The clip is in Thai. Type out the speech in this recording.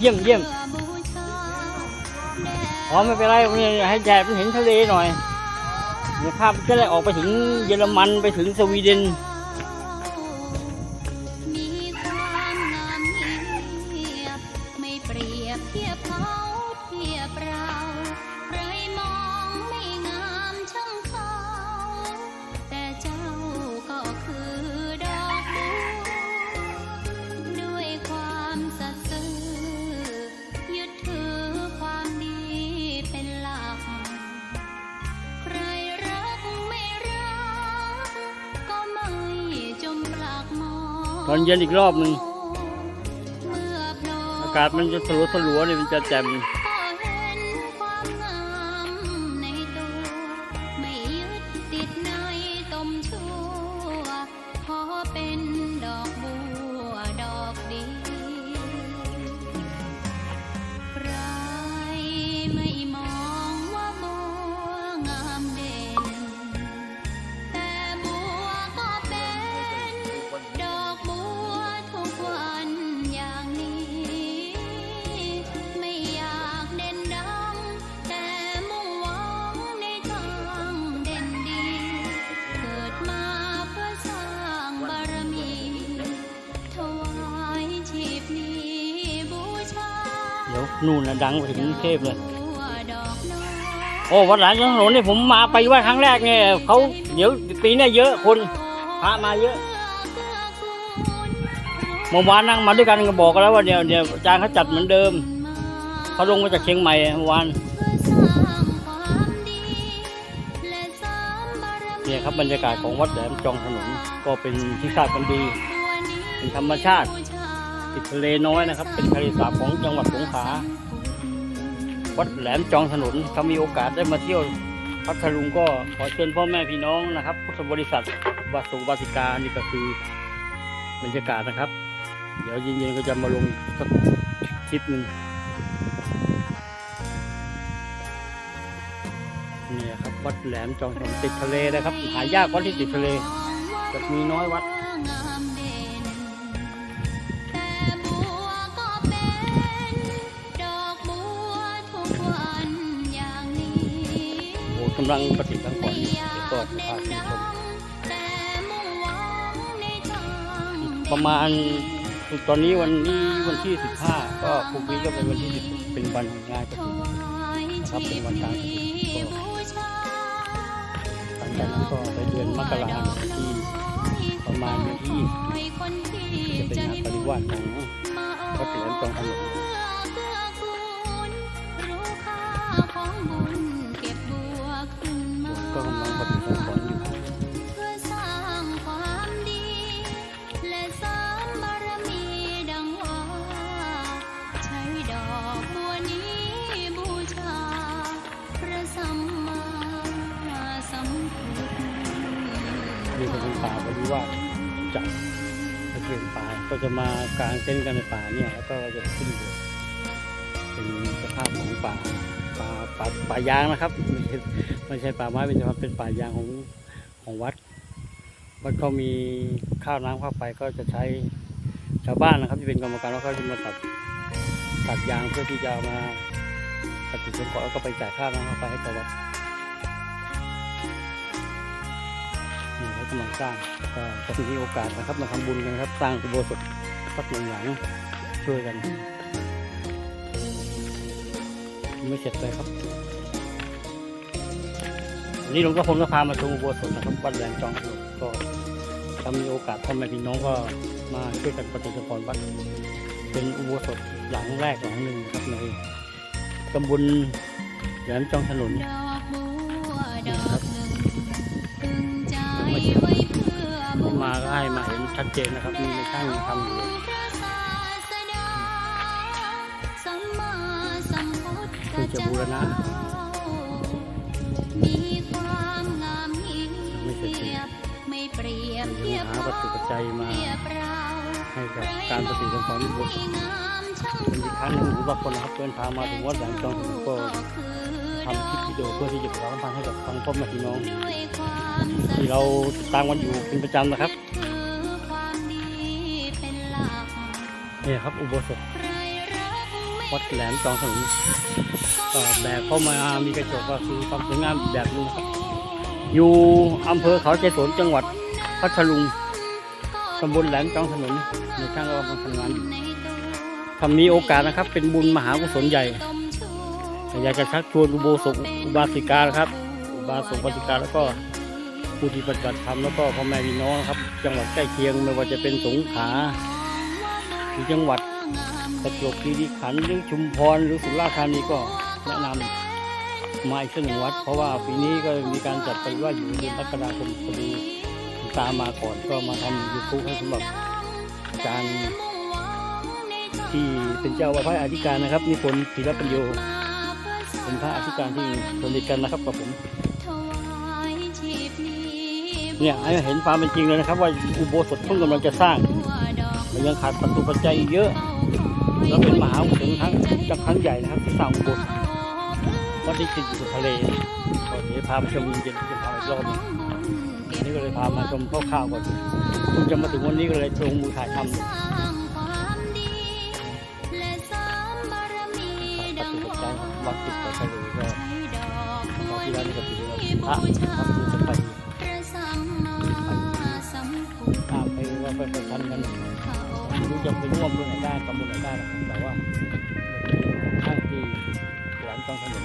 เยี่ยมเยี่ยมอ๋อไม่เป็นไรนให้แดดมันเห็นทะเลหน่อยเดี๋ยวภาพจะได้ออกไปถึงเยอรมันไปถึงสวีเดนเงียบไม่เปรียบเทียบเขาเทียบเรา ตอนเย็นอีกรอบหนึ่งอากาศมันจะสลัวสลัวๆเนี่ยมันจะแจ่ม ดี๋ยวนู่นนะดังไปถึงเทพเลย โอ้วัดหลานจังถนนนี่ผมมาไปว่าครั้งแรกเนี่ยเขาเดี๋ยวปีนี้เยอะคนพระมาเยอะเมื่อวานนั่งมาด้วยกันก็บอกกันแล้วว่าเดี๋ยวเดี๋ยวอาจารย์เขาจัดเหมือนเดิมเขาลงมาจากเชียงใหม่เมื่อวานเนี่ยครับบรรยากาศของวัดแหลมจองถนนก็เป็นที่ทราบกันดี เป็นธรรมชาติ ติดทะเลน้อยนะครับ เป็นทะเลสาบของจังหวัดสงขลาวัดแหลมจองถนนถ้ามีโอกาสได้มาเที่ยวพัทลุงก็ขอเชิญพ่อแม่พี่น้องนะครับ พุทธบริษัทวัดสงฆ์วาสิกานี่ก็คือบรรยากาศนะครับ เดี๋ยวเย็นๆก็จะมาลงสักคลิปหนึ่งนี่ครับวัดแหลมจองถนนติดทะเลนะครับ หายากวัดที่ติดทะเลจะมีน้อยวัดำลังปฏิบัติก่อนอยู่ก็จะพาชมชมประมาณตอนนี้วันนี้วันที่ 15 ก็พรุ่งนี้ก็เป็นวันที่10เป็นวันงานกถฐินวายครับเป็นวันกลางคืนก็บูชาหลังจากนั้นก็ไปเดือนมกราคมที่ประมาณวันที่จะเป็นงานปริวาสของมาวัดแหลมจองถนนเพื่ จัดตะเกียงป่าก็จะมากางเต้นท์กันในป่าเนี่ยแล้วก็จะขึ้นเรือเป็นสภาพของป่าป่าป่าป่ายางนะครับไม่ใช่ไม่ใช่ป่าไม้เป็นสภาพเป็นป่ายางของของวัดวัดเขามีข้าวน้ำข้าวไฟก็จะใช้ชาวบ้านนะครับที่เป็นกรรมการแล้วก็จะมาตัดตัดยางเพื่อที่จะมาตัดจุดเป็นเกาะแล้วก็ไปจ่ายค่าน้ำค่าไฟให้กับวัด กำลังสร้างก็จะมีโอกาสนะครับมาทำบุญกันครับ สร้างอุโบสถสักหนึ่งหลังช่วยกันยังไม่เสร็จเลยครับวันนี้หลวงพ่อพลก็พามาชมอุโบสถนะครับวัดแหลมจองถนนก็ถ้ามีโอกาสพ่อแม่พี่น้องก็มาช่วยกันปฏิสังขรณ์วัดเป็นอุโบสถหลังแรกหลังหนึ่งครับในตำบลแหลมจองถนนดอกบั ให้มาเห็นชัดเจนนะครับมีในช่างทำอยู่เลยพระศาสดาสัมมาสัมพุทธเพิ่งจะบูรณะมีความงามเงีไม่เสร็จดียบไม่เปรียบหเทียบาวัตถุปัจจัยมาให้กับการปฏิสังขอุโบสถงามช่างเป็นอีกครั้งหนึ่งหรือบางคนนะครับเดินทางมาถึงวัดแหลมจองถนนก็ทำคลิปวิดีโอเพื่อที่จะประชาสัมพันธ์ให้กับทางพ่อแม่พี่น้อง ที่เราติดตามกันอยู่เป็นประจำนะครับ นหลักนี่ครับอุโบสถใครรักวัดแหลมจองสนุนก็แบบเข้ามามีกระจกก็คือความสวยงามอีกแบบหนึงนะครับ อยู่อำเภอเขาใจสนจังหวัดพัทลุงตำบลแหลมจองสนุนในช่างก็มาทำงานอยู่ถ้ามีโอกาสนะครับ เป็นบุญมหากุศลใหญ่อยากจะชักชวนอุโบสถอุบาสิกานะครับ อุบาสกอุบาสิกาแล้วก็ผู้ที่ปฏิบัติธรรมแล้วก็พ่อแม่พี่น้องนะครับ จังหวัดใกล้เคียงไม่ว่าจะเป็นสงขลาห รือจังหวัดประจวบคีรีขันธ์หรือชุมพรหรือสุราษฎร์ธานีก็แนะนำมาอีกสักหนึ่งวัด เพราะว่าปีนี้ก็มีการจัดไปว่าอยู่เดือนกราคมพอดีตามมาก่อนก็มาทำยูทูบให้สำหรับอาจารย์ที่เป็นเจ้าวัดพระอธิการนะครับนิพนธ์ธีรปัญโยเป็นพระอธิการที่สนิทกันนะครับกับผมเนี่ยให้เห็นความเป็นจริงเลยนะครับ ว่าอุโบสถเพิ่งกำลังจะสร้าง ยังขาดปัจจุปัจจัยเยอะแล้วเป็นมหาอุโบสถครั้งจะครั้งใหญ่นะครับที่สร้างอุโบสถวัดที่ติดอยู่ทะเลตอนนี้พาไปชมเย็นจะพาไปอีกรอบนึงวันนี้ก็เลยพามาชมคร่าวๆก่อนเพิ่งจะมาถึงวันนี้ก็เลยลงมือถ่ายทำปัจจุปัจจัยครับวัดติดกับทะเลก็ที่แล้วนี่ก็ถือว่าพระนะครับคือจะไป ไม่รู้จะไปร่วมด้วยไหนได้ตำบลไหนได้หรอกแต่ว่าข้างที่หลังต้องถนน